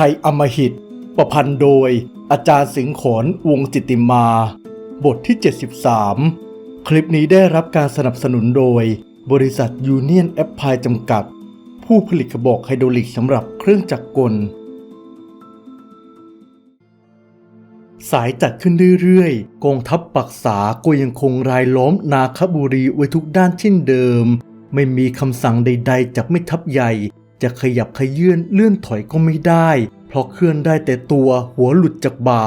รอมหิต ประพันธ์โดยอาจารย์สิงห์ขนวงจิตติมา บทที่ 73 คลิปนี้ได้รับการสนับสนุนโดย บริษัทยูเนียนแอปพลายจำกัด ผู้ผลิตกระบอกไฮดรอลิกสำหรับเครื่องจักรกล สายจัดขึ้นเรื่อยๆ กองทัพปักษาก็ยังคงรายล้อมนาคบุรีไว้ทุกด้านเช่นเดิม ไม่มีคำสั่งใด ๆ จากไม่ทัพใหญ่ จะขยับขยื่นเลื่อนถอยก็ไม่ได้ เพราะเคลื่อนได้แต่ตัวหัวหลุดจากบ่า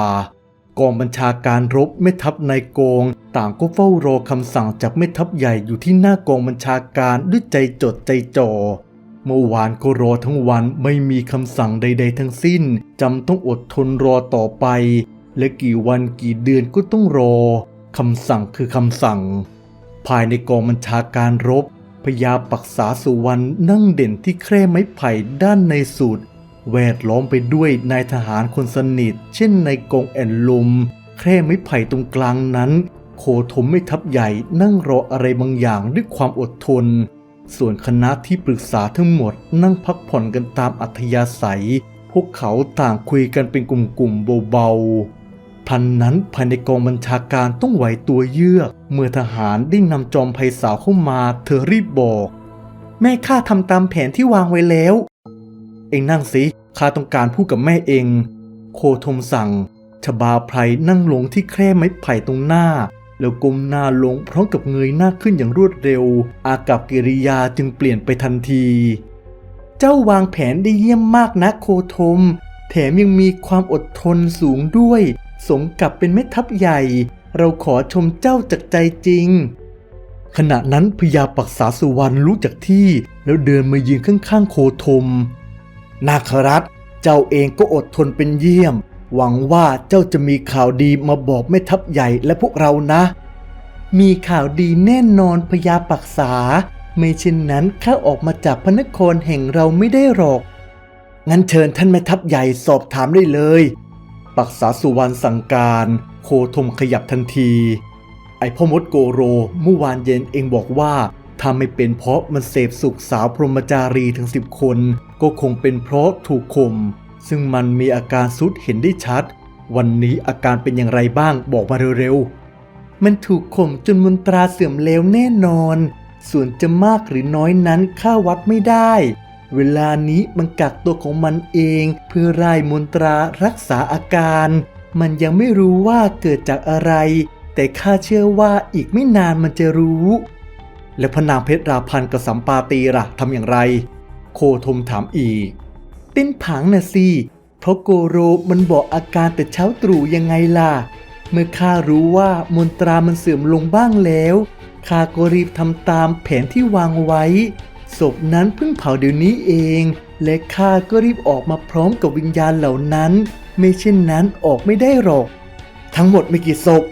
กองบัญชาการรบแม่ทัพนายกองต่างก็เฝ้ารอคำสั่งจากแม่ทัพใหญ่อยู่ที่หน้ากองบัญชาการด้วยใจจดใจจ่อเมื่อวานก็รอทั้งวันไม่มีคำสั่งใด ๆ ทั้งสิ้นจำต้องอดทนรอต่อไป และกี่วันกี่เดือนก็ต้องรอคำสั่งคือคำสั่ง ภายในกองบัญชาการรบ พญาปักษาสุวรรณนั่งเด่นที่แคร่ไม้ไผ่ด้านในสุดแวดล้อมไปด้วยนายทหารคนสนิท เช่นนายกองแอนลม แคร่ไม้ไผ่ตรงกลางนั้น โคธมไม่ทับใหญ่นั่งรออะไรบางอย่างด้วยความอดทน ส่วนคณะที่ปรึกษาทั้งหมดนั่งพักผ่อนกันตามอัธยาศัย พวกเขาต่างคุยกันเป็นกลุ่มๆเบาๆ พันนั้นภายในกองบัญชาการต้องไหวตัวเยือก เมื่อทหารได้นำจอมไพศาลเข้ามาเธอรีบบอก แม่ข้าทำตามแผนที่วางไว้แล้ว เองนั่งสิข้าต้องการพูดกับแม่เอง โคธมสั่งชบาไพรนั่งลงที่แคร่ไม้ไผ่ตรงหน้า แล้วก้มหน้าลงพร้อมกับเงยหน้าขึ้นอย่างรวดเร็ว อากับกิริยาจึงเปลี่ยนไปทันที เจ้าวางแผนได้เยี่ยมมากนะโคธมแถมยังมีความอดทนสูงด้วย สมกับเป็นแม่ทัพใหญ่ เราขอชมเจ้าจากใจจริง ขณะนั้นพญาปักษาสุวรรณลุกจากที่แล้วเดินมายืนข้างๆโคธม นาครัตเจ้าเองก็อดทนเป็นเยี่ยม หวังว่าเจ้าจะมีข่าวดีมาบอกแม่ทัพใหญ่และพวกเรานะ มีข่าวดีแน่นอนพญาปักษา ไม่เช่นนั้นข้าออกมาจากพระนครแห่งเราไม่ได้หรอก งั้นเชิญท่านแม่ทัพใหญ่สอบถามได้เลย ปักษาสุวรรณสั่งการ โคธมขยับทันที ไอพ่อมดโกโรเมื่อวานเย็นเองบอกว่าถ้าไม่เป็นเพราะมันเสพสุขสาวพรหมจารีถึงสิบคน ก็คงเป็นเพราะถูกข่มซึ่งมันมีอาการสุดเห็นได้ชัด วันนี้อาการเป็นอย่างไรบ้างบอกมาเร็วๆ มันถูกข่มจนมนตราเสื่อมเลวแน่นอน ส่วนจะมากหรือน้อยนั้นข้าวัดไม่ได้ เวลานี้มันกักตัวของมันเอง เพื่อไล่มนตรารักษาอาการ มันยังไม่รู้ว่าเกิดจากอะไร แต่ข้าเชื่อว่าอีกไม่นานมันจะรู้ แล้วพนางเพชรราพันธ์กับสัมปาตีล่ะทำอย่างไร โคธมถามอีก เต้นผังน่ะสิเพราะโกโรมันบอกอาการแต่เช้าตรู่ยังไงล่ะ เมื่อข้ารู้ว่ามนตรามันเสื่อมลงบ้างแล้วข้าก็รีบทำตามแผนที่วางไว้ ศพนั้นเพิ่งเผาเดี๋ยวนี้เอง และข้าก็รีบออกมาพร้อมกับวิญญาณเหล่านั้น ไม่เช่นนั้นออกไม่ได้หรอก ทั้งหมดไม่กี่ศพ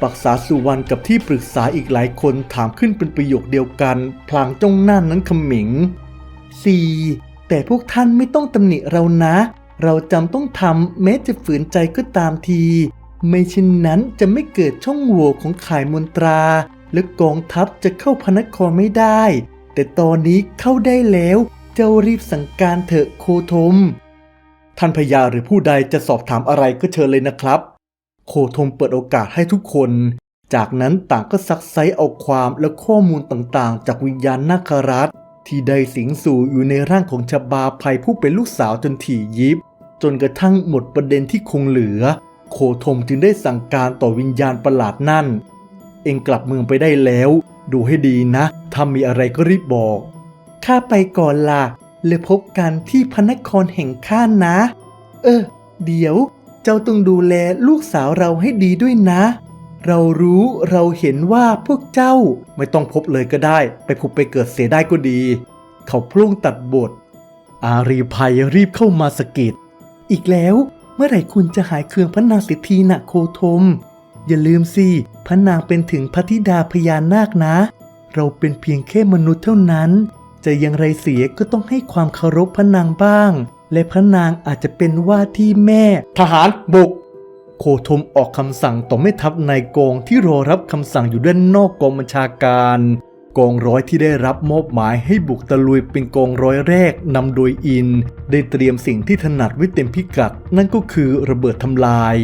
ปักษาสุวรรณกับที่ปรึกษาอีกหลายคนถามขึ้นเป็นประโยคเดียวกัน พลางจ้องหน้านั้นขมิง 4. แต่พวกท่านไม่ต้องตำหนิเรานะ เราจำต้องทำแม้จะฝืนใจก็ตามที ไม่เช่นนั้นจะไม่เกิดช่องโหว่ของขายมนตรา และกองทัพจะเข้าพระนครไม่ได้ แต่ตอนนี้เข้าได้แล้ว เจ้ารีบสั่งการเถอะโคธม ท่านพญาหรือผู้ใดจะสอบถามอะไรก็เชิญเลยนะครับ โคธมเปิดโอกาสให้ทุกคน จากนั้นต่างก็ซักไซเอาความและข้อมูลต่างๆ จากวิญญาณนาครัตที่ได้สิงสู่อยู่ในร่างของชบาภัยผู้เป็นลูกสาวจนถี่ยิบ จนกระทั่งหมดประเด็นที่คงเหลือ โคธมจึงได้สั่งการต่อวิญญาณประหลาดนั่น เองกลับเมืองไปได้แล้ว ดูให้ดีนะ ถ้ามีอะไรก็รีบบอก ข้าไปก่อนล่ะเลยพบกันที่พนครแห่งข้านะ เออ เดี๋ยว เจ้าต้องดูแลลูกสาวเราให้ดีด้วยนะ เรารู้เราเห็นว่าพวกเจ้าไม่ต้องพบเลยก็ได้ ไปผุบไปเกิดเสียได้ก็ดี เขาพลุ่งตัดบท อารีภัยรีบเข้ามาสกิดอีกแล้วเมื่อไหร่คุณจะหายเคืองพระนางสิทธีนะโคธม อย่าลืมสิพระนางเป็นถึงพระธิดาพญานาคนะ เราเป็นเพียงแค่มนุษย์เท่านั้น จะอยังไรเสียก็ต้องให้ความเคารพพระนางบ้าง และพระนางอาจจะเป็นว่าที่แม่ ทหารบุก โคธมออกคำสั่งต่อแม่ทัพนายกองที่รอรับคำสั่งอยู่ด้านนอกกองบัญชาการกองร้อยที่ได้รับมอบหมายให้บุกตะลุยเป็นกองร้อยแรกนำโดยอิน ได้เตรียมสิ่งที่ถนัดไว้เต็มพิกัด นั่นก็คือระเบิดทำลาย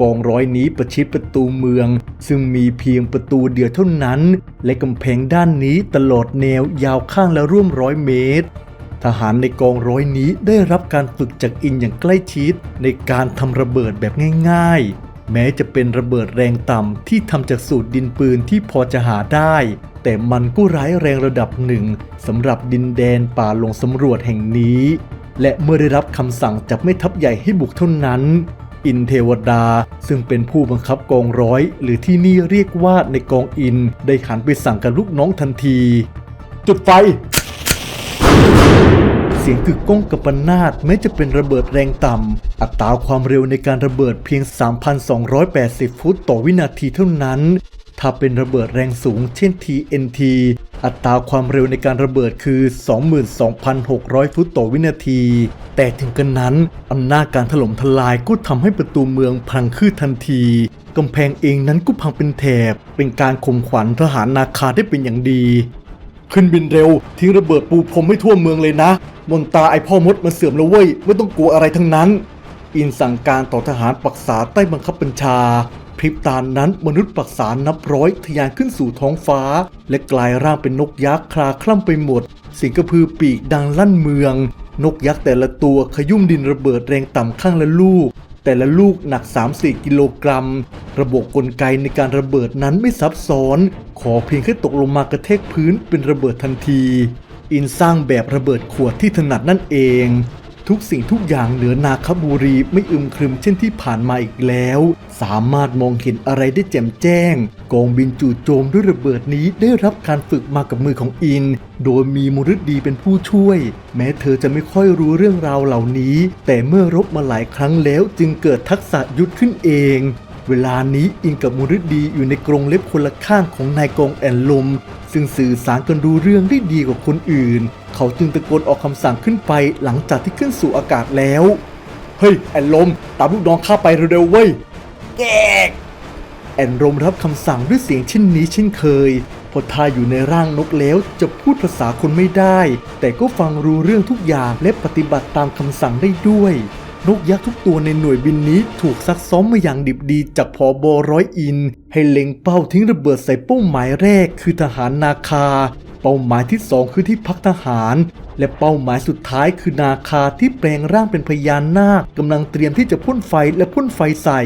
กองร้อยนี้ประชิดประตูเมือง ซึ่งมีเพียงประตูเดียวเท่านั้น และกำแพงด้านนี้ตลอดแนวยาวข้างละร่วมร้อยเมตร ทหารในกองร้อยนี้ได้รับการฝึกจากอินอย่างใกล้ชิด ในการทำระเบิดแบบง่าย ๆ แม้จะเป็นระเบิดแรงต่ำที่ทำจากสูตรดินปืนที่พอจะหาได้ แต่มันก็ร้ายแรงระดับหนึ่งสำหรับดินแดนป่าลงสำรวจแห่งนี้และเมื่อได้รับคำสั่งจากไม่ทัพใหญ่ให้บุกเท่านั้น อินเทวดา ซึ่งเป็นผู้บังคับกองร้อย หรือที่นี่เรียกว่าในกองอิน ได้หันไปสั่งกับลูกน้องทันที จุดไฟ เสียงกึกก้องกับปนาดแม้จะเป็นระเบิดแรงต่ำ อัตราความเร็วในการระเบิดเพียง 3,280 ฟุตต่อวินาทีเท่านั้น ถ้าเป็นระเบิดแรงสูงเช่น TNT อัตราความเร็วในการระเบิดคือ 22,600 ฟุตต่อวินาที แต่ถึงกันนั้นอำนาจการถล่มทลายก็ทำให้ประตูเมืองพังขึ้นทันทีกำแพงเองนั้นก็พังเป็นแถบ เป็นการข่มขวัญทหารนาคาได้เป็นอย่างดี ขึ้นบินเร็ว ทิ้งระเบิดปูพรมให้ทั่วเมืองเลยนะมนตาไอพ่อมดมันเสื่อมแล้วเว้ยไม่ต้องกลัวอะไรทั้งนั้น อินสั่งการต่อทหารปักษาใต้บังคับบัญชา ริบตานั้นมนุษย์ปักษานับร้อยทะยานขึ้นสู่ท้องฟ้า และกลายร่างเป็นนกยักษ์คลาคล่ำไปหมดสิงกระพือปีกดังลั่นเมือง นกยักษ์แต่ละตัวขยุ่มดินระเบิดแรงต่ำข้างละลูก แต่ละลูกหนัก 3-4 กิโลกรัม ระบบกลไกในการระเบิดนั้นไม่ซับซ้อน ขอเพียงแค่ตกลงมากระแทกพื้นเป็นระเบิดทันที อินสร้างแบบระเบิดขวดที่ถนัดนั่นเอง ทุกสิ่งทุกอย่างเหนือนาคบุรีไม่อึมครึมเช่นที่ผ่านมาอีกแล้ว สามารถมองเห็นอะไรได้แจ่มแจ้ง กองบินจู่โจมด้วยระเบิดนี้ได้รับการฝึกมากับมือของอิน โดยมีมรุดดีเป็นผู้ช่วย แม้เธอจะไม่ค่อยรู้เรื่องราวเหล่านี้ แต่เมื่อรบมาหลายครั้งแล้วจึงเกิดทักษะยุทธขึ้นเอง เวลานี้อินกับมุริดีอยู่ในกรงเล็บคนละข้างของนายกองแอนลม ซึ่งสื่อสารกันรู้เรื่องได้ดีกว่าคนอื่น เขาจึงตะโกนออกคำสั่งขึ้นไปหลังจากที่ขึ้นสู่อากาศแล้ว เฮ้ย แอนลม ตามลูกน้องข้าไปเร็วๆเว้ยแกกแอนลมรับคำสั่งด้วยเสียงเช่นนี้เช่นเคยเพอทายอยู่ในร่างนกแล้วจะพูดภาษาคนไม่ได้ แต่ก็ฟังรู้เรื่องทุกอย่างและปฏิบัติตามคำสั่งได้ด้วย นกยักษ์ทุกตัวในหน่วยบินนี้ถูกซักซ้อมมาอย่างดิบดีจากพอบอร้อยอิน ให้เล็งเป้าทิ้งระเบิดใส่เป้าหมายแรกคือทหารนาคา เป้าหมายที่สองคือที่พักทหาร และเป้าหมายสุดท้ายคือนาคาที่แปลงร่างเป็นพญานนาคกำลังเตรียมที่จะพ่นไฟและพ่นไฟใส่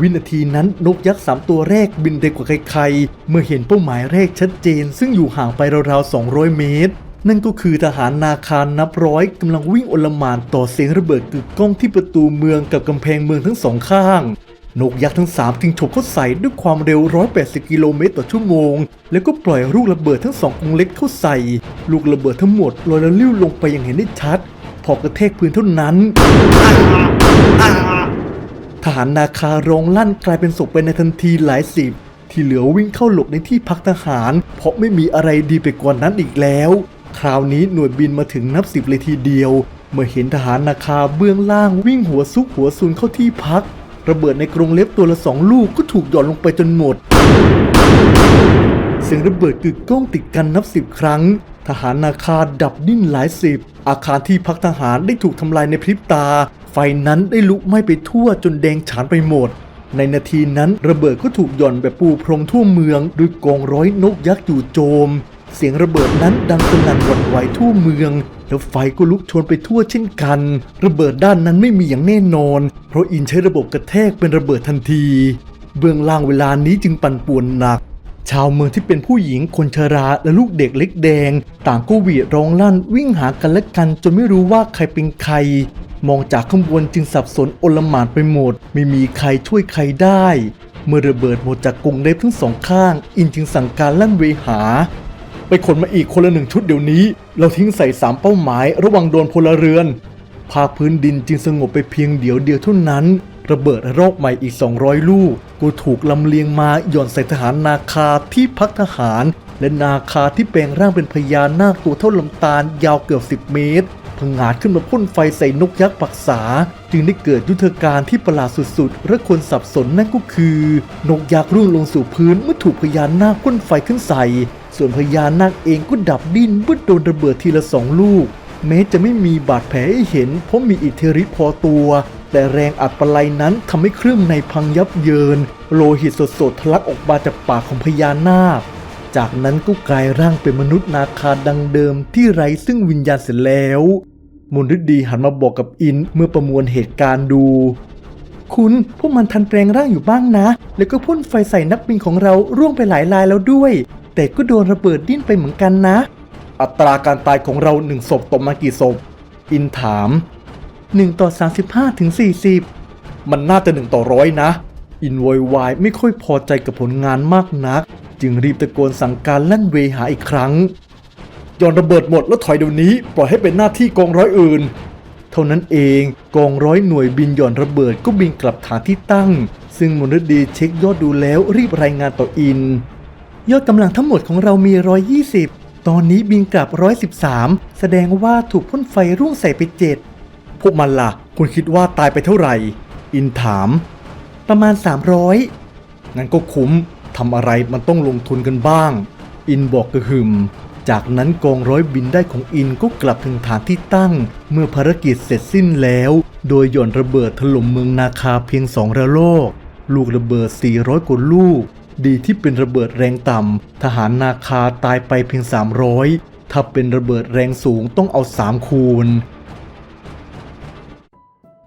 วินาทีนั้นนกยักษ์สามตัวแรกบินเร็วกว่าใครๆ เมื่อเห็นเป้าหมายแรกชัดเจน ซึ่งอยู่ห่างไปราวๆ200 เมตร นั่นก็คือทหารนาคารนับร้อยกำลังวิ่งอลหมานต่อเสียงระเบิดกึกก้องที่ประตูเมืองกับกำแพงเมืองทั้งสองข้างนกยักษ์ทั้งสามจึงฉกเข้าใส่ด้วยความเร็ว 180 กิโลเมตรต่อชั่วโมง แล้วก็ปล่อยลูกระเบิดทั้งสองกรงเล็กเข้าใส่ ลูกระเบิดทั้งหมดลอยละลิ้วลงไปอย่างเห็นได้ชัด พอกระแทกพื้นเท่านั้น ทหารนาคาร้องลั่นกลายเป็นศพไปในทันทีหลายสิบ ที่เหลือวิ่งเข้าหลบในที่พักทหาร เพราะไม่มีอะไรดีไปกว่านั้นอีกแล้ว คราวนี้หน่วยบินมาถึงนับสิบเลยทีเดียว เมื่อเห็นทหารนาคาเบื้องล่างวิ่งหัวซุกหัวซุนเข้าที่พัก ระเบิดในกรงเล็บตัวละสองลูกก็ถูกหย่อนลงไปจนหมด เสียงระเบิดกึกก้องติดกันนับสิบครั้ง ทหารนาคาดับดิ้นหลายสิบ อาคารที่พักทหารได้ถูกทำลายในพริบตา ไฟนั้นได้ลุกไหม้ไปทั่วจนแดงฉานไปหมดในนาทีนั้นระเบิดก็ถูกหย่อนแบบปูพรมทั่วเมืองด้วยกองร้อยนกยักษ์จู่โจม เสียงระเบิดนั้นดังสนั่นหวั่นไหวทั่วเมือง แล้วไฟก็ลุกโชนไปทั่วเช่นกัน ระเบิดด้านนั้นไม่มีอย่างแน่นอน เพราะอินใช้ระบบกระแทกเป็นระเบิดทันที เบื้องล่างเวลานี้จึงปั่นป่วนหนัก ชาวเมืองที่เป็นผู้หญิงคนชราและลูกเด็กเล็กแดง ต่างก็หวีดร้องลั่นวิ่งหากันและกันจนไม่รู้ว่าใครเป็นใคร มองจากข้างบนจึงสับสนโอลหมานไปหมด ไม่มีใครช่วยใครได้ เมื่อระเบิดหมดจากกรงเล็บทั้งสองข้าง อินจึงสั่งการลั่นเวหา ไปขนมาอีกคนละหนึ่งชุดเดี๋ยวนี้ เราทิ้งใส่สามเป้าหมาย ระวังโดนพลเรือน ภาคพื้นดินจึงสงบไปเพียงเดียวเดียวเท่านั้น ระเบิดระลอกใหม่อีก 200 ลูก กูถูกลำเลียงมาหย่อนใส่ทหารนาคาที่พักทหาร และนาคาที่แปลงร่างเป็นพญานาคตัวเท่าลำตาลยาวเกือบ 10 เมตร พังงาดขึ้นมาพ่นไฟใส่นกยักษ์ปักษา จึงได้เกิดยุทธการที่ประหลาดสุดๆและคนสับสนนั่นก็คือ นกยักษ์ร่วงลงสู่พื้นเมื่อถูกพญานาคพ่นไฟขึ้นใส่ ส่วนพญานาคเองก็ดับดิ้นเมื่อโดนระเบิดทีละสองลูก แม้จะไม่มีบาดแผลให้เห็น เพราะมีอิทธิฤทธิ์พอตัว แต่แรงอัดปะไลนั้นทำให้เครื่องในพังยับเยิน โลหิตสดๆทะลักออกมาจากปากของพญานาคจากนั้นก็กลายร่างเป็นมนุษย์นาคาดังเดิมที่ไร้ซึ่งวิญญาณเสร็จแล้ว มนฤดีหันมาบอกกับอินเมื่อประมวลเหตุการณ์ดู คุณพวกมันทันแปลงร่างอยู่บ้างนะ แล้วก็พ่นไฟใส่นักบินของเราร่วงไปหลายลายแล้วด้วย แต่ก็โดนระเบิดดิ้นไปเหมือนกันนะ อัตราการตายของเราหนึ่งศพต่อมากี่ศพ อินถาม1ต่อ35ถึง40 มันน่าจะ1ต่อร้อยนะ อินโวยวายไม่ค่อยพอใจกับผลงานมากนัก จึงรีบตะโกนสั่งการลั่นเวหาอีกครั้ง ย้อนระเบิดหมดแล้วถอยเดี๋ยวนี้ปล่อยให้เป็นหน้าที่กองร้อยอื่น เท่านั้นเองกองร้อยหน่วยบินหย่อนระเบิดก็บินกลับฐานที่ตั้ง ซึ่งมนฤดีเช็คยอดดูแล้วรีบรายงานต่ออิน ยอดกำลังทั้งหมดของเรามี 120 ตอนนี้บินกลับ 113 แสดงว่าถูกพ่นไฟร่วงใส่ไปเจ็ดพวกมันล่ะ คุณคิดว่าตายไปเท่าไหร่ อินถาม ประมาณ 300งั้นก็คุ้มทำอะไรมันต้องลงทุนกันบ้าง อินบอกกระหึ่ม จากนั้นกองร้อยบินได้ของอินก็กลับถึงฐานที่ตั้ง เมื่อภารกิจเสร็จสิ้นแล้ว โดยหย่อนระเบิดถล่มเมืองนาคาเพียงสองระลอกลูกระเบิด 400 กว่าลูก ดีที่เป็นระเบิดแรงต่ำ ทหารนาคาตายไปเพียง 300 ถ้าเป็นระเบิดแรงสูงต้องเอา 3 คูณ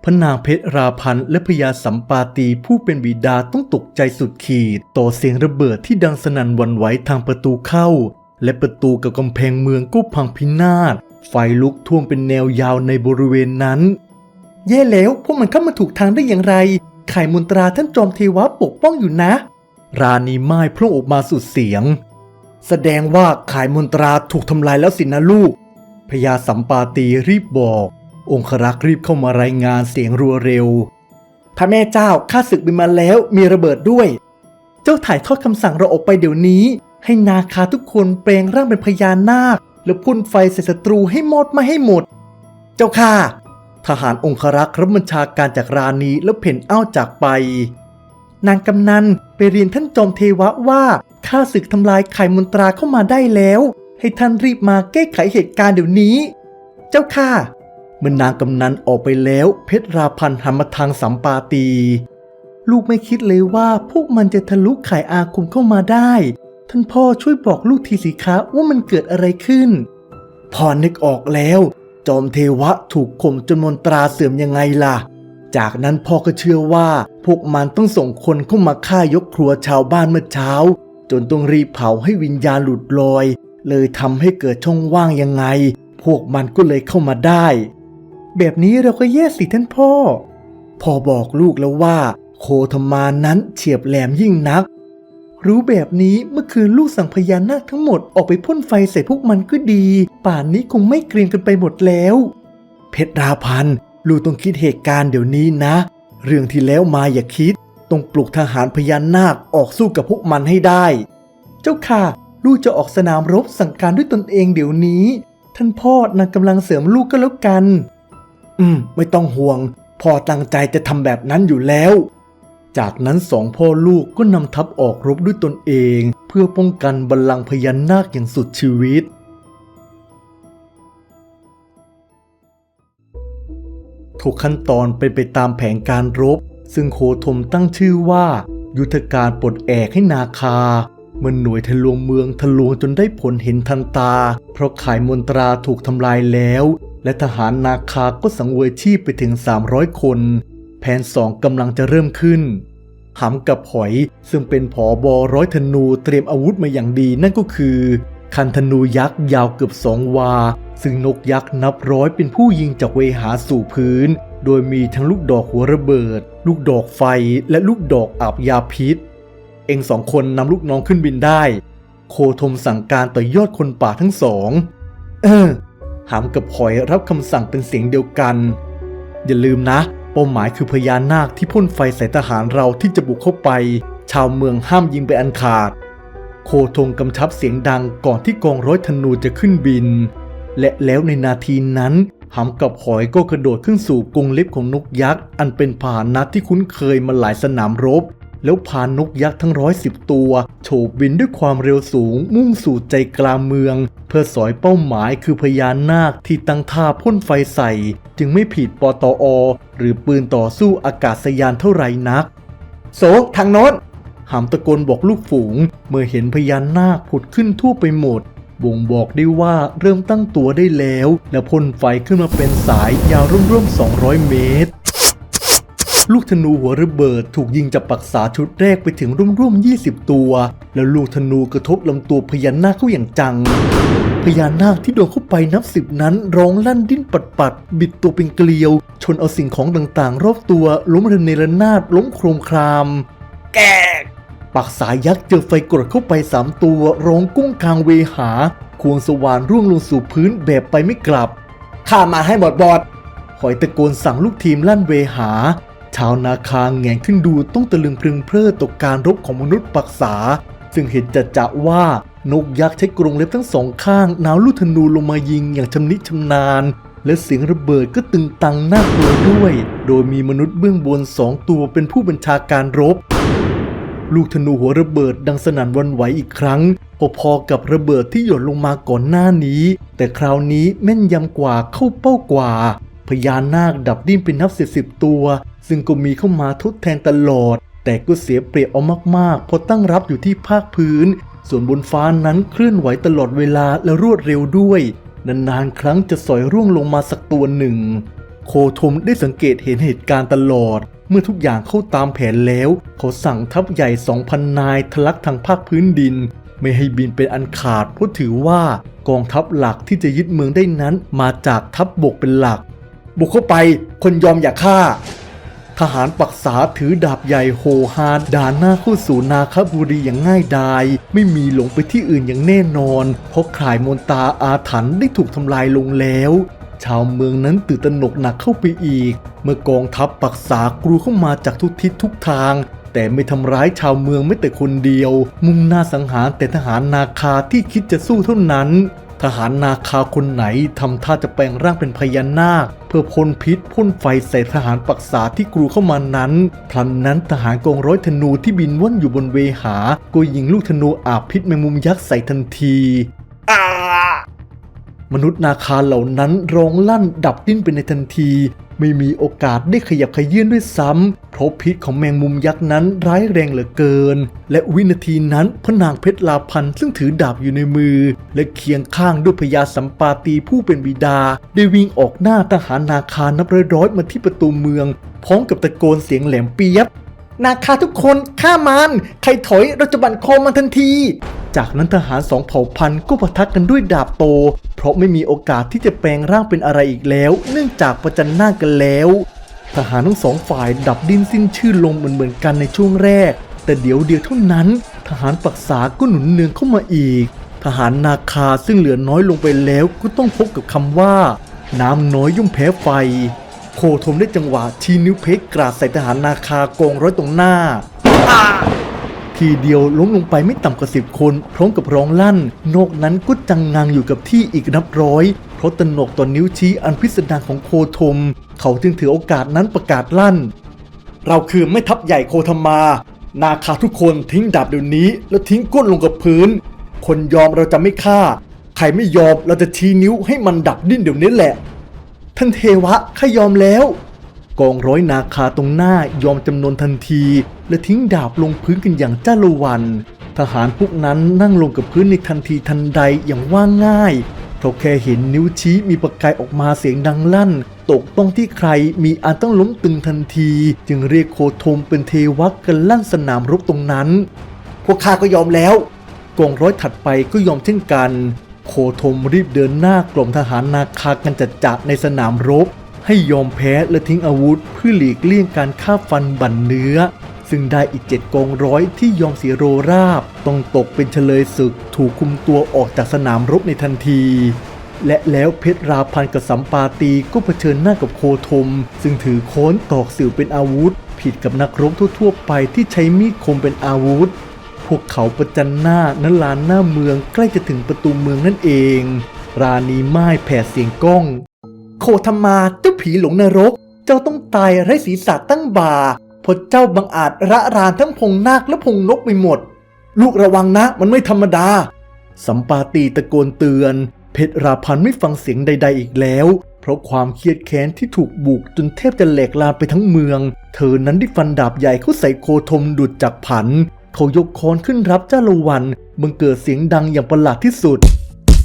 พระนางเพชรราพันธ์และพญาสัมปาตีผู้เป็นบิดาต้องตกใจสุดขีด ต่อเสียงระเบิดที่ดังสนั่นวันไหวทางประตูเข้า และประตูกับกำแพงเมืองก็พังพินาศ ไฟลุกท่วมเป็นแนวยาวในบริเวณนั้น แย่แล้วพวกมันเข้ามาถูกทางได้อย่างไร ไข่มนตราท่านจอมเทวะปกป้องอยู่นะ ราณีไม้พร่งออกมาสุดเสียง แสดงว่าขายมนตราถูกทำลายแล้วสินะลูก พญาสัมปาตีรีบบอก องครักษ์รีบเข้ามารายงานเสียงรัวเร็ว พระแม่เจ้าข้าศึกบินมาแล้วมีระเบิดด้วย เจ้าถ่ายทอดคำสั่งเราออกไปเดี๋ยวนี้ ให้นาคาทุกคนแปลงร่างเป็นพญานาค แล้วพ่นไฟใส่ศัตรูให้หมดมาให้หมด เจ้าค่ะ ทหารองครักษ์รับบัญชาการจากราณีแล้วเพ่นเอ้าจากไป นางกำนันไปเรียนท่านจอมเทวะว่าข้าศึกทำลายไข่มนตราเข้ามาได้แล้ว ให้ท่านรีบมาแก้ไขเหตุการณ์เดี๋ยวนี้ เจ้าค่ะเมื่อนางกำนันออกไปแล้ว เพชรราพันธ์หันมาทางสัมปาตี ลูกไม่คิดเลยว่าพวกมันจะทะลุไข่อาคมเข้ามาได้ ท่านพ่อช่วยบอกลูกทีสิคะว่ามันเกิดอะไรขึ้น พอนึกออกแล้ว จอมเทวะถูกข่มจนมนตราเสื่อมยังไงล่ะ จากนั้นพ่อก็เชื่อว่าพวกมันต้องส่งคนเข้ามาฆ่ายกครัวชาวบ้านเมื่อเช้า จนต้องรีบเผาให้วิญญาณหลุดลอย เลยทำให้เกิดช่องว่างยังไง พวกมันก็เลยเข้ามาได้ แบบนี้เราก็แย่สิท่านพ่อ พ่อบอกลูกแล้วว่า โคธมานนั้นเฉียบแหลมยิ่งนัก รู้แบบนี้เมื่อคืนลูกสั่งพญานาคทั้งหมดออกไปพ่นไฟใส่พวกมันก็ดี ป่านนี้คงไม่เกรียมกันไปหมดแล้ว เพชรราพันธ์ลูกต้องคิดเหตุการณ์เดี๋ยวนี้นะ เรื่องที่แล้วมาอย่าคิด ต้องปลุกทหารพญานาคออกสู้กับพวกมันให้ได้ เจ้าค่ะ ลูกจะออกสนามรบสั่งการด้วยตนเองเดี๋ยวนี้ ท่านพ่อนำกำลังเสริมลูกก็แล้วกัน อืม ไม่ต้องห่วง พ่อตั้งใจจะทำแบบนั้นอยู่แล้ว จากนั้นสองพ่อลูกก็นำทัพออกรบด้วยตนเอง เพื่อป้องกันบัลลังก์พญานาคอย่างสุดชีวิต ทุกขั้นตอนเป็นไปตามแผนการรบ ซึ่งโคธมตั้งชื่อว่า ยุทธการปลดแอกให้นาคาเมื่อหน่วยทะลวงเมืองทะลวงจนได้ผลเห็นทันตา เพราะขายมนตราถูกทำลายแล้ว และทหารนาคาก็สังเวยชีพไปถึง 300 คน ผนสองกำลังจะเริ่มขึ้นหำกับหอยซึ่งเป็นผอบอร้อยธนูเตรียมอาวุธมาอย่างดีนั่นก็คือ คันธนูยักษ์ยาวเกือบสองวา ซึ่งนกยักษ์นับร้อยเป็นผู้ยิงจากเวหาสู่พื้น โดยมีทั้งลูกดอกหัวระเบิด ลูกดอกไฟและลูกดอกอาบยาพิษ เองสองคนนำลูกน้องขึ้นบินได้ โคธมสั่งการต่อยอดคนป่าทั้งสอง เออหามกับหอยรับคำสั่งเป็นเสียงเดียวกัน อย่าลืมนะ เป้าหมายคือพญานาคที่พ่นไฟใส่ทหารเราที่จะบุกเข้าไป ชาวเมืองห้ามยิงไปอันขาด โคทงกำชับเสียงดังก่อนที่กองร้อยธนูจะขึ้นบิน และแล้วในนาทีนั้นหำกับหอยก็กระโดดขึ้นสู่กรงเล็บของนกยักษ์ อันเป็นพาหนะที่คุ้นเคยมาหลายสนามรบ แล้วพานกยักษ์ทั้งร้อยสิบตัวโฉบบินด้วยความเร็วสูงมุ่งสู่ใจกลางเมือง เพื่อสอยเป้าหมายคือพญานาคที่ตั้งท่าพ่นไฟใส่ จึงไม่ผิดปตอ หรือปืนต่อสู้อากาศยานเท่าไหร่นัก โสทางโน้นหามตะโกนบอกลูกฝูง เมื่อเห็นพญานาคผุดขึ้นทั่วไปหมด บ่งบอกได้ว่าเริ่มตั้งตัวได้แล้ว และพ่นไฟขึ้นมาเป็นสายยาวร่วมๆ200 เมตร ลูกธนูหัวระเบิดถูกยิงจากปักษาชุดแรกไปถึงร่วมๆ20 ตัว แล้วลูกธนูกระทบลำตัวพญานาคเข้าอย่างจังพญานาคที่โดนเข้าไปนับสิบนั้นร้องลั่นดิ้นปัดปัด บิดตัวเป็นเกลียว ชนเอาสิ่งของต่างๆ รอบตัวล้มระเนระนาดล้มโครมคราม แกปักษายักษ์เจอไฟกรดเข้าไปสามตัว ร้องกุ้งกลางเวหา ควงสว่านร่วงลงสู่พื้นแบบไปไม่กลับข้ามาให้หมดบอดหอยตะโกนสั่งลูกทีมลั่นเวหา ชาวนาคาแงงขึ้นดูต้องตะลึงพรึงเพลิดต่อการรบของมนุษย์ปักษา ซึ่งเห็นจะจะว่านกยักษ์ใช้กรงเล็บทั้งสองข้างนาวลูกธนูลงมายิงอย่างชำนิชำนาญ และเสียงระเบิดก็ตึงตังน่ากลัวด้วย โดยมีมนุษย์เบื้องบนสองตัวเป็นผู้บัญชาการรบ ลูกธนูหัวระเบิดดังสนั่นวันไหวอีกครั้งพอๆกับระเบิดที่หย่นลงมาก่อนหน้านี้ แต่คราวนี้แม่นยำกว่าเข้าเป้ากว่า พญานาคดับดิ้นเป็นนับสิบสิบตัว ซึ่งก็มีเข้ามาทดแทนตลอด แต่ก็เสียเปรียบเอามากๆพราะตั้งรับอยู่ที่ภาคพื้น ส่วนบนฟ้านั้นเคลื่อนไหวตลอดเวลาและรวดเร็วด้วย นานๆ ครั้งจะสอยร่วงลงมาสักตัวหนึ่ง โคทมได้สังเกตเห็นเหตุการณ์ตลอด เมื่อทุกอย่างเข้าตามแผนแล้ว เขาสั่งทัพใหญ่ 2,000 นายทะลักทางภาคพื้นดิน ไม่ให้บินเป็นอันขาดเพราะถือว่ากองทัพหลักที่จะยึดเมืองได้นั้นมาจากทัพบบกเป็นหลัก บุกเข้าไปคนยอมอย่าฆ่า ทหารปักษาถือดาบใหญ่โหฮาด่านหน้าเข้าสู่นาคบุรีอย่างง่ายดาย ไม่มีหลงไปที่อื่นอย่างแน่นอน เพราะข่ายมนตาอาถรรพ์ได้ถูกทำลายลงแล้ว ชาวเมืองนั้นตื่นตระหนกหนักเข้าไปอีก เมื่อกองทัพปักษากรูเข้ามาจากทุกทิศทุกทาง แต่ไม่ทำร้ายชาวเมืองไม่แต่คนเดียว มุ่งหน้าสังหารแต่ทหารนาคาที่คิดจะสู้เท่านั้น ทหารนาคาคนไหนทำท่าจะแปลงร่างเป็นพญานาค เพื่อพ่นพิษพ่นไฟใส่ทหารปักษาที่กรูเข้ามานั้นพลันนั้นทหารกองร้อยธนูที่บินว่อนอยู่บนเวหา ก็ยิงลูกธนูอาบพิษแมงมุมยักษ์ใส่ทันทีมนุษย์นาคาเหล่านั้นร้องลั่นดับดิ้นไปในทันที ไม่มีโอกาสได้ขยับขยื่นด้วยซ้ำเพราะพิษของแมงมุมยักษ์นั้นร้ายแรงเหลือเกิน และวินาทีนั้นพระนางเพชรลาพันธ์ซึ่งถือดาบอยู่ในมือ และเคียงข้างด้วยพญาสัมปาตีผู้เป็นบิดา ได้วิ่งออกหน้าทหารนาคานับร้อยๆมาที่ประตูเมือง พร้อมกับตะโกนเสียงแหลมเปียบ นาคาทุกคนฆ่ามันใครถอยเราจะบั่นคอมันทันที จากนั้นทหารสองเผ่าพันธุ์ก็ปะทะกกันด้วยดาบโต เพราะไม่มีโอกาสที่จะแปลงร่างเป็นอะไรอีกแล้ว เนื่องจากประจันหน้ากันแล้ว ทหารทั้งสองฝ่ายดับดิ้นสิ้นชื่อลงเหมือนเหมือนๆกันในช่วงแรก แต่เดี๋ยวเดียวเท่านั้น ทหารปักษาก็หนุนเนืองเข้ามาอีก ทหารนาคาซึ่งเหลือน้อยลงไปแล้วก็ต้องพบกับคำว่า น้ำน้อยย่อมแพ้ไฟ โคทมได้จังหวะชี้นิ้วเพกกราดใส่ทหารนาคากองร้อยตรงหน้า ทีเดียวล้มลงไปไม่ต่ำกว่าสิบคน พร้อมกับร้องลั่น นกนั้นก็จังงังอยู่กับที่อีกนับร้อย เพราะตระหนกต่อนนิ้วชี้อันพิสดารของโคทม เขาจึงถือโอกาสนั้นประกาศลั่น เราคือไม่ทัพใหญ่โคธมา นาคาทุกคนทิ้งดาบเดี๋ยวนี้ แล้วทิ้งก้นลงกับพื้น คนยอมเราจะไม่ฆ่า ใครไม่ยอมเราจะชี้นิ้วให้มันดับดิ้นเดี๋ยวนี้แหละ ท่านเทวะข้ายอมแล้ว กองร้อยนาคาตรงหน้ายอมจำนนทันที และทิ้งดาบลงพื้นกันอย่างจ้าละวัน ทหารพวกนั้นนั่งลงกับพื้นในทันทีทันใดอย่างว่าง่ายเพราะแค่เห็นนิ้วชี้มีประกายออกมาเสียงดังลั่น ตกต้องที่ใครมีอันต้องล้มตึงทันที จึงเรียกโคทมเป็นเทวะกันลั่นสนามรบตรงนั้น พวกข้าก็ยอมแล้วกองร้อยถัดไปก็ยอมเช่นกัน โคทมรีบเดินหน้ากล่มทหารนาคากันจัดจัดในสนามรบ ให้ยอมแพ้และทิ้งอาวุธเพื่อหลีกเลี่ยงการฆ่าฟันบั่นเนื้อ ซึ่งได้อีกเจ็ดกองร้อยที่ยอมเสียโรราบ ต้องตกเป็นเฉลยศึกถูกคุมตัวออกจากสนามรบในทันทีและแล้วเพชรราพันกับสัมปาตีก็เผชิญหน้ากับโคทมซึ่งถือโค้นตอกสิวเป็นอาวุธ ผิดกับนักรบทั่วๆไปที่ใช้มีดคมเป็นอาวุธ พวกเขาประจันหน้าณลานหน้าเมืองใกล้จะถึงประตูเมืองนั่นเอง ราณีไม้แผ่เสียงก้อง โคธรรมาเจ้าผีหลงนรก เจ้าต้องตายไร้ศีรษะตั้งบ่าพราะเจ้าบังอาจระรานทั้งพงนาคและพงนกไปหมด ลูกระวังนะมันไม่ธรรมดา สัมปาตีตะโกนเตือน เพชรราพันไม่ฟังเสียงใด ๆ อีกแล้ว เพราะความเครียดแค้นที่ถูกบุกจนแทบจะแหลกลานไปทั้งเมือง เธอนั้นได้ฟันดาบใหญ่เข้าใส่โคธมดุดจากผัน เขายกค้อนขึ้นรับจ้าละวันบังเกิดเสียงดังอย่างประหลาดที่สุด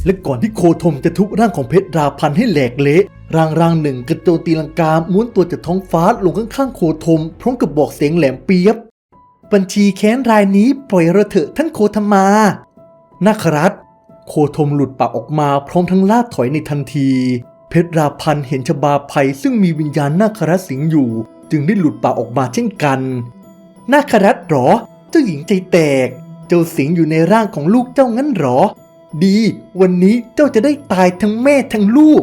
และก่อนที่โคธมจะทุบร่างของเพชรราพันให้แหลกเละร่างร่างหนึ่งกระโจนตีลังกาม้วนตัวจากท้องฟ้าลงข้างๆโคธมพร้อมกับบอกเสียงแหลมเปียบ บัญชีแค้นรายนี้ปล่อยราเถอะท่านโคธมานาครัตโคธมหลุดปากออกมาพร้อมทั้งลาถอยในทันที เพชรราพันเห็นชบาภัยซึ่งมีวิญญาณนาครัตสิงอยู่ จึงได้หลุดปากออกมาเช่นกันนาครัตหรอ เจ้าหญิงใจแตก เจ้าสิงอยู่ในร่างของลูกเจ้างั้นหรอ ดี วันนี้เจ้าจะได้ตายทั้งแม่ทั้งลูก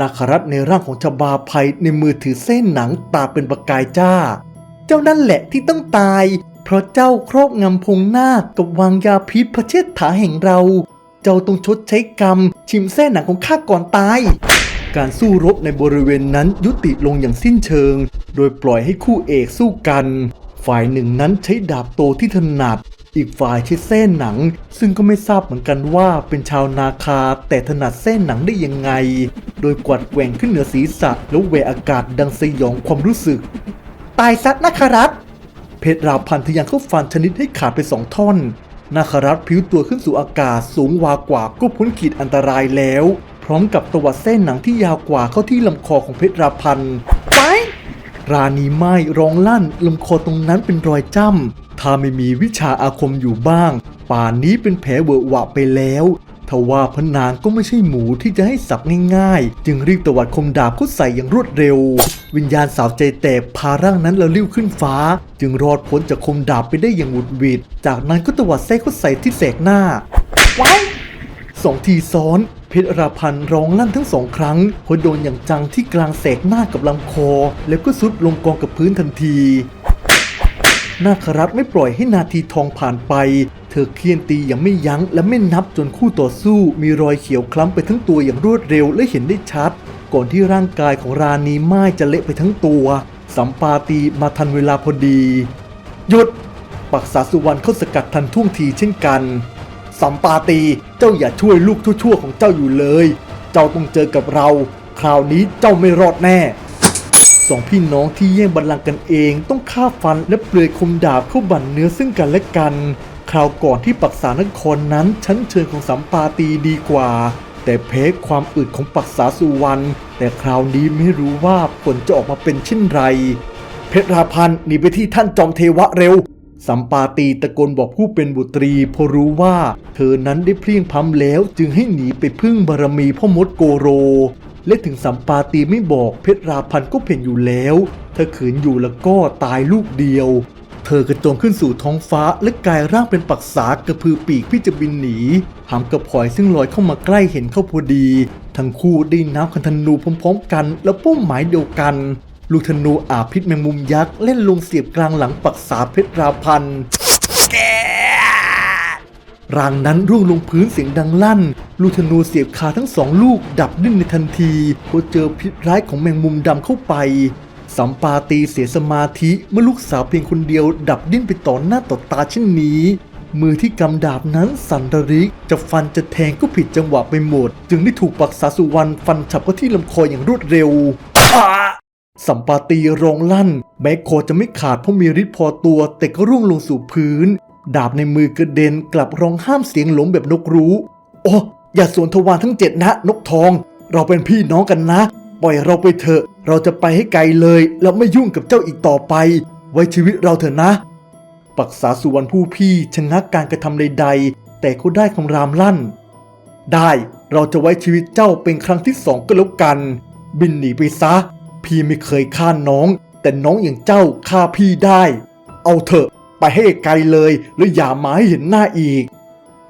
นาครัตในร่างของชบาภัยในมือถือเส้นหนังตาเป็นประกายจ้า เจ้านั่นแหละที่ต้องตาย เพราะเจ้าครอบงำพงนาคกับวางยาพิษพระเชษฐาแห่งเรา เจ้าต้องชดใช้กรรม ชิมแส้นหนังของข้าก่อนตายการสู้รบในบริเวณนั้นยุติลงอย่างสิ้นเชิง โดยปล่อยให้คู่เอกสู้กัน ฝ่ายหนึ่งนั้นใช้ดาบโตที่ถนัด อีกฝ่ายใช้เส้นหนัง ซึ่งก็ไม่ทราบเหมือนกันว่าเป็นชาวนาคาแต่ถนัดเส้นหนังได้ยังไง โดยกวัดแกว่งขึ้นเหนือศีรษะแล้วแหวกอากาศดังสยองความรู้สึก ตายซัดนาคารัตเพชรราพันธ์ทะยังเข้าฟันชนิดให้ขาดไปสองท่อนนาคารัตพิ้วตัวขึ้นสู่อากาศสูงวากว่าก็พ้นขีดอันตรายแล้ว พร้อมกับตวัดเส้นหนังที่ยาวกว่าเข้าที่ลำคอของเพชรราพันธ์ไป ราณีไม้ร้องลั่นลำคอตรงนั้นเป็นรอยจ้ำถ้าไม่มีวิชาอาคมอยู่บ้าง ป่านนี้เป็นแผลเวอะหวะไปแล้วทว่าพระนางก็ไม่ใช่หมูที่จะให้สับง่ายๆ จึงรีบตวัดคมดาบเข้าใส่อย่างรวดเร็ว วิญญาณสาวใจแตกพาร่างนั้นละลิ้วขึ้นฟ้า จึงรอดพ้นจากคมดาบไปได้อย่างหวุดหวิดจากนั้นก็ตวัดแส้เข้าใส่ที่แสกหน้าสองทีซ้อนเพชรราพันธ์ร้องลั่นทั้งสองครั้งเพราะโดนอย่างจังที่กลางแสกหน้ากับลำคอ แล้วก็สุดลงกองกับพื้นทันที นาครัตไม่ปล่อยให้นาทีทองผ่านไป เธอเคียนตีอย่างไม่ยั้งและไม่นับจนคู่ต่อสู้ มีรอยเขียวคล้ำไปทั้งตัวอย่างรวดเร็วและเห็นได้ชัด ก่อนที่ร่างกายของรานีไม้จะเละไปทั้งตัว สัมปาตีมาทันเวลาพอดี หยุด ปักษาสุวรรณเข้าสกัดทันท่วงทีเช่นกัน สัมปาตี เจ้าอย่าช่วยลูกชั่วๆของเจ้าอยู่เลย เจ้าต้องเจอกับเรา คราวนี้เจ้าไม่รอดแน่สองพี่น้องที่แย่งบัลลังก์กันเอง ต้องฆ่าฟันและเปลือยคมดาบเข้าบั่นเนื้อซึ่งกันและกัน คราวก่อนที่ปักษานครนั้นชั้นเชิญของสัมปาตีดีกว่า แต่แพ้ความอึดของปักษาสุวรรณแต่คราวนี้ไม่รู้ว่าผลจะออกมาเป็นเช่นไร เพชรราพันหนีไปที่ท่านจอมเทวะเร็ว สัมปาตีตะโกนบอกผู้เป็นบุตรีเพอรู้ว่า เธอนั้นได้เพลียงพ้ำแล้วจึงให้หนีไปพึ่งบารมีพ่อมดโกโร และถึงสัมปาตีไม่บอกเพชรราพันก็เพ่นอยู่แล้วเธอขืนอยู่แล้วก็ตายลูกเดียว เธอกระโจนขึ้นสู่ท้องฟ้าและกลายร่างเป็นปักษากระพือปีกพี่จะบินหนีหามกระพลอยซึ่งลอยเข้ามาใกล้เห็นเข้าพอดี ทั้งคู่ได้น้ำคันธนูพร้อมๆกัน แล้วเป้าหมายเดียวกัน ลูกธนูอาพิษแมงมุมยักษ์เล่นลงเสียบกลางหลังปักษาเพชรราพันธ์ร่างนั้นร่วงลงพื้นเสียงดังลั่น ลูกธนูเสียบคาทั้งสองลูกดับดิ้นในทันทีพอเจอพิษร้ายของแมงมุมดำเข้าไป สัมปาตีเสียสมาธิเมื่อลูกสาวเพียงคนเดียว ดับดิ้นไปต่อหน้าต่อตาเช่นนี้ มือที่กำดาบนั้นสันระริก จะฟันจะแทงก็ผิดจังหวะไปหมด จึงได้ถูกปักษาสุวรรณฟันฉับเข้าที่ลำคออย่างรวดเร็วอ สัมปาตีร้องลั่น แม้คอจะไม่ขาดเพราะมีฤทธิ์พอตัว แต่ก็ร่วงลงสู่พื้น ดาบในมือกระเด็นกลับร้องห้ามเสียงหลงแบบนกรู้โอ้อย่าสวนทวารทั้งเจ็ดนะนกทอง เราเป็นพี่น้องกันนะ ปล่อยเราไปเถอะ เราจะไปให้ไกลเลย แล้วไม่ยุ่งกับเจ้าอีกต่อไป ไว้ชีวิตเราเถอะนะ ปักษาสุวรรณผู้พี่ชะงักการกระทำใดๆ แต่ก็ได้คำรามลั่น ได้เราจะไว้ชีวิตเจ้าเป็นครั้งที่สองก็แล้วกัน บินหนีไปซะ พี่ไม่เคยฆ่าน้อง แต่น้องอย่างเจ้าฆ่าพี่ได้ เอาเถอะ ไปให้ไกลเลย แล้วอย่ามาให้เห็นหน้าอีก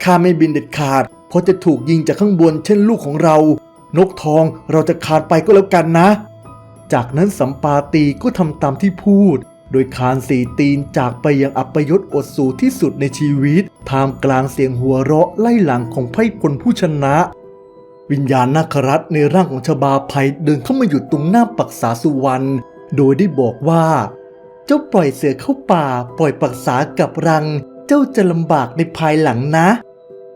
ข้าไม่บินเด็ดขาด เพราะจะถูกยิงจากข้างบนเช่นลูกของเรา นกทองเราจะขาดไปก็แล้วกันนะ จากนั้นสัมปาตีก็ทำตามที่พูด โดยคานสีตีนจากไปยังอัปยศอดสูที่สุดในชีวิตท่ามกลางเสียงหัวเราะไล่หลังของไพร่พลผู้ชนะ วิญญาณนาครัตในร่างของชบาภัยเดินเข้ามาหยุดตรงหน้าปักษาสุวรรณ โดยได้บอกว่า เจ้าปล่อยเสือเข้าป่าปล่อยปักษากับรัง เจ้าจะลำบากในภายหลังนะ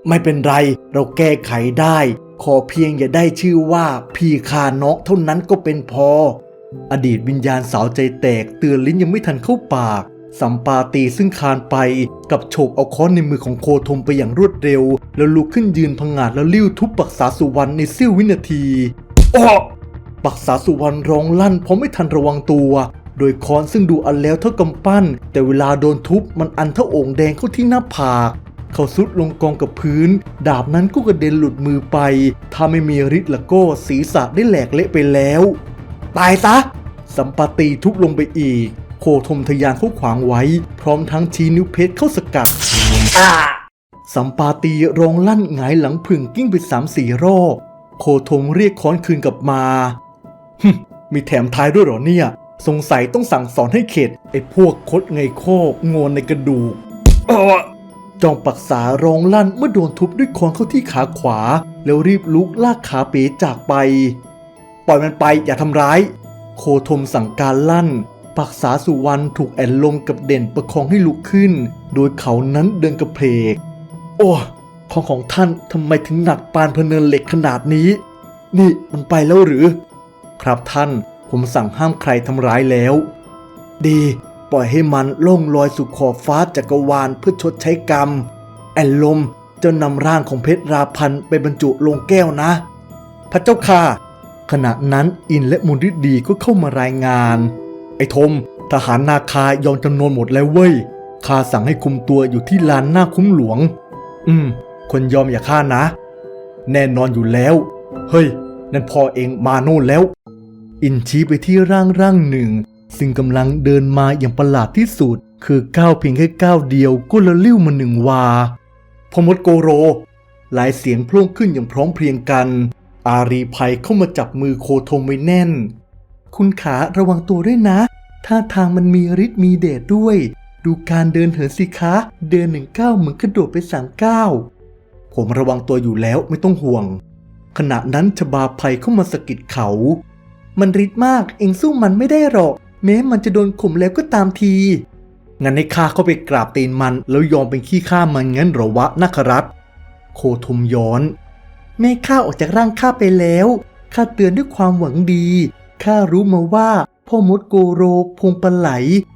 ไม่เป็นไรเราแก้ไขได้ ขอเพียงอย่าได้ชื่อว่าพี่คาน้องเท่านั้นก็เป็นพอ อดีตวิญญาณสาวใจแตกเตือนลิ้นยังไม่ทันเข้าปาก สัมปาตีซึ่งคานไปกับโฉบเอาค้อนในมือของโคธมไปอย่างรวดเร็ว แล้วลุกขึ้นยืนพังงาดแล้วลิ้วทุบปักษาสุวรรณในเสี้ยววินาทีอ้อปักษาสุวรรณร้องลั่นเพราะไม่ทันระวังตัว โดยค้อนซึ่งดูอันแล้วเท่ากำปั้น แต่เวลาโดนทุบมันอันเท่าโอ่งแดงเข้าที่หน้าผาก เขาซุดลงกองกับพื้น ดาบนั้นก็กระเด็นหลุดมือไป ถ้าไม่มีฤทธิ์ละก็ศีรษะได้แหลกเละไปแล้ว ตายซะ สัมปาตีทุบลงไปอีก ธมทะยานเข้าขวางไว้ พร้อมทั้งชี้นิ้วเพชรเข้าสกัดสัมปาตีร้องลั่นหงายหลังผึ่งกิ้งไปสามสี่รอบโคธมเรียกค้อนคืนกลับมาฮึมมีแถมท้ายด้วยหรอเนี่ย สงสัยต้องสั่งสอนให้เข็ดไอ้พวกคดไงโคกงวนในกระดูกอ้อจองปักษาร้องลั่นเมื่อโดนทุบด้วยค้อนเข้าที่ขาขวา แล้วรีบลุกลากขาเป๋จากไป ปล่อยมันไปอย่าทำร้าย โคธมสั่งการลั่น ปักษาสุวรรณถูกแอนลงกับเด่นประคองให้ลุกขึ้น โดยเขานั้นเดินกระเพก โอ้ของของท่านทำไมถึงหนักปานพเนินเหล็กขนาดนี้ นี่มันไปแล้วหรือ ครับท่านผมสั่งห้ามใครทำร้ายแล้ว ดี ปล่อยให้มันล่องลอยสู่ขอบฟ้าจักรวาลเพื่อชดใช้กรรม แอนลมเจะนำร่างของเพชรราพันไปบรรจุลงแก้วนะ พระเจ้าค่ะขณะนั้นอินและมุนฤดีก็เข้ามารายงาน ไอ้ทม ทหารนาคายอมจำนวนหมดแล้วเว้ยข้าสั่งให้คุมตัวอยู่ที่ลานหน้าคุ้มหลวง อืม คนยอมอย่าฆ่านะ แน่นอนอยู่แล้ว เฮ้ย นั่นพ่อเองมาโน่นแล้ว อินชี้ไปที่ร่างร่างหนึ่ง ซึ่งกำลังเดินมาอย่างประหลาดที่สุด คือก้าวเพียงแค่ก้าวเดียวก็ละลิ้วมาหนึ่งวาพอมดโกโร หลายเสียงพล่งขึ้นอย่างพร้อมเพรียงกัน อารีภัยเข้ามาจับมือโคธมไว้แน่น คุณขาระวังตัวด้วยนะ ท่าทางมันมีฤทธิ์มีเดชด้วย ดูการเดินเหินสิคะ เดินหนึ่งก้าวเหมือนกระโดดไปสามก้าวผมระวังตัวอยู่แล้วไม่ต้องห่วง ขณะนั้นชบาภัยเข้ามาสะกิดเขา มันฤทธิ์มากเองสู้มันไม่ได้หรอก แม้มันจะโดนข่มแล้วก็ตามที งั้นให้ข้าเข้าไปกราบตีนมัน แล้วยอมเป็นขี้ข้ามันงั้นหรอวะนักรัตโคทุมย้อน แม่ข้าออกจากร่างข้าไปแล้วข้าเตือนด้วยความหวังดี ข้ารู้มาว่า พ่อมดโกโรพงปลไหล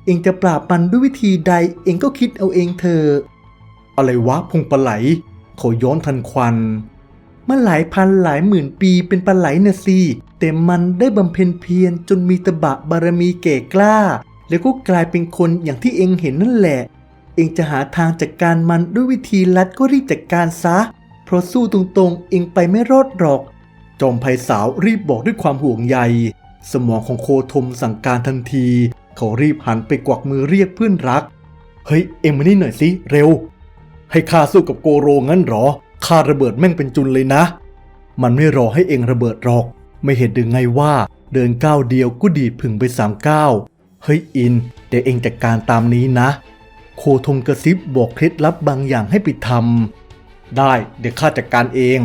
เองจะปราบมันด้วยวิธีใดเองก็คิดเอาเองเถอะอะไรวะพงปลไหลเขาย้อนทันควันเมื่อหลายพันหลายหมื่นปีเป็นปลาไหลน่ะสิแต่มันได้บำเพ็ญเพียรจนมีตบะบารมีเก่กล้า แล้วก็กลายเป็นคนอย่างที่เองเห็นนั่นแหละ เองจะหาทางจัดกการมันด้วยวิธีลัดก็รีบจัดกการซะ เพราะสู้ตรงๆ เองไปไม่รอดหรอก จอมภัยสาวรีบบอกด้วยความห่วงใย สมองของโคธมสั่งการทันที เขารีบหันไปกวักมือเรียกเพื่อนรัก เฮ้ย เอ็งมานี่หน่อยสิ เร็ว ให้ข้าสู้กับโกโรงั้นหรอข้าระเบิดแม่งเป็นจุนเลยนะ มันไม่รอให้เองระเบิดหรอก ไม่เห็นหรือไงว่าเดินก้าวเดียวก็ดีดผึ่งไปสามก้าวเฮ้ยอิน เดี๋ยวเองจัดการตามนี้นะ โคทงกระซิบบอกเคล็ดลับบางอย่างให้ไปทำได้เดี๋ยวข้าจัดการเอง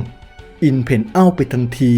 อินเพ่นเอ้าไปทันที